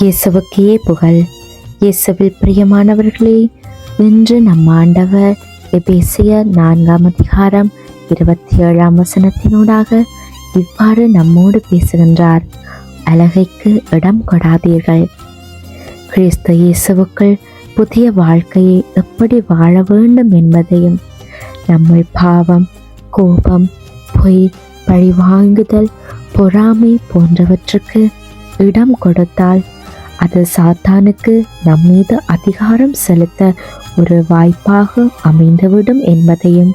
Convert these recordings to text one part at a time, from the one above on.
இயேசுவுக்கே புகழ். இயேசுவில் பிரியமானவர்களே இன்று நம் ஆண்டவர் எபேசிய நான்காம் அதிகாரம் இருபத்தி ஏழாம் வசனத்தினூடாக இவ்வாறு நம்மோடு பேசுகின்றார். அழகைக்கு இடம் கொடாதீர்கள். கிறிஸ்து இயேசுவுக்குள் புதிய வாழ்க்கையை எப்படி வாழ வேண்டும் என்பதையும் நம்முள் பாவம் கோபம் பொய் பழிவாங்குதல் பொறாமை போன்றவற்றுக்கு இடம் கொடுத்தால் அது சாத்தானுக்கு நம்மீது அதிகாரம் செலுத்த ஒரு வாய்ப்பாக அமைந்துவிடும் என்பதையும்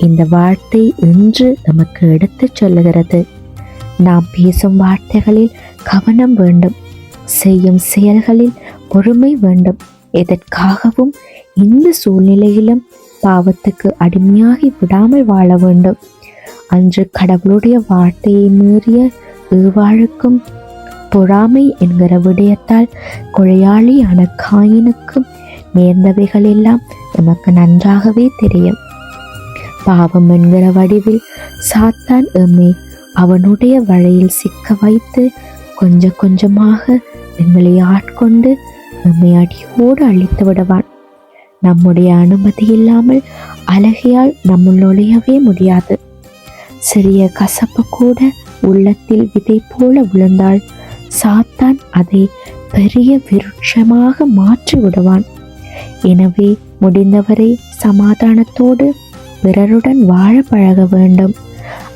இந்த வார்த்தை இன்று நமக்கு எடுத்துச் சொல்லுகிறது. நாம் பேசும் வார்த்தைகளில் கவனம் வேண்டும். செய்யும் செயல்களில் பொறுமை வேண்டும். எதற்காகவும் இந்த சூழ்நிலையிலும் பாவத்துக்கு அடிமையாகி விடாமல் வாழ வேண்டும். அன்று கடவுளுடைய வார்த்தையை மீறிய ஏவாழுக்கும் பொறாமை என்கிற விடயத்தால் கொலையாளியான காயினுக்கும் நேர்ந்தவைகள் எல்லாம் நமக்கு நன்றாகவே தெரியும். பாவம் என்கிற வடிவில் சாத்தான் எம்மை அவனுடைய வழியில் சிக்க வைத்து கொஞ்சம் கொஞ்சமாக எங்களை ஆட்கொண்டு எம்மை அடியோடு அழித்து விடுவான். நம்முடைய அனுமதி இல்லாமல் அழகையால் நம்முள் நுழையவே முடியாது. சிறிய கசப்பு கூட உள்ளத்தில் விதை போல விழுந்தாள் சாத்தான் அதை பெரிய விருட்சமாக மாற்றி விடுவான். எனவே முடிந்தவரை சமாதானத்தோடு பிறருடன் வாழ பழக வேண்டும்.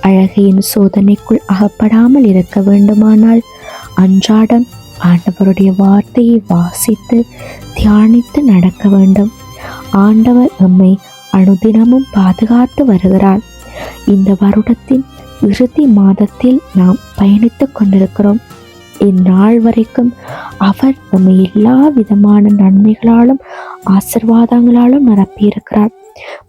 அழகையின் சோதனைக்குள் அகப்படாமல் இருக்க வேண்டுமானால் அன்றாடம் ஆண்டவருடைய வார்த்தையை வாசித்து தியானித்து நடக்க வேண்டும். ஆண்டவர் எம்மை அனுதினமும் பாதுகாத்து வருகிறார். இந்த வருடத்தின் இறுதி மாதத்தில் நாம் பயணித்துக் கொண்டிருக்கிறோம். இந்நாள் வரைக்கும் அவர் நம்மை எல்லா விதமான நன்மைகளாலும் ஆசிர்வாதங்களாலும் நிரப்பியிருக்கிறார்.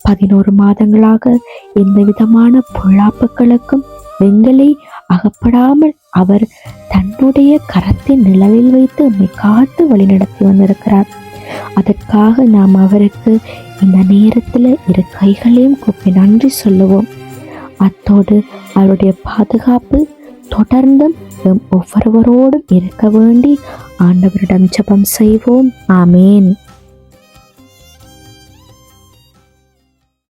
பதினோரு மாதங்களாக எந்த விதமான பொல்லாப்புகளுக்கும் வெங்கலை அகப்படாமல் அவர் தன்னுடைய கரத்தின் நிழலில் வைத்து நம்மை காத்து வழிநடத்தி வந்திருக்கிறார். அதற்காக நாம் அவருக்கு இந்த நேரத்தில் இரு கைகளையும் கூப்பி நன்றி சொல்லுவோம். அத்தோடு அவருடைய பாதுகாப்பு தொடர்ந்தும் நம் ஒவ்வொருவரோடும் இருக்க வேண்டி ஆண்டவரிடம் ஜபம் செய்வோம். ஆமேன்.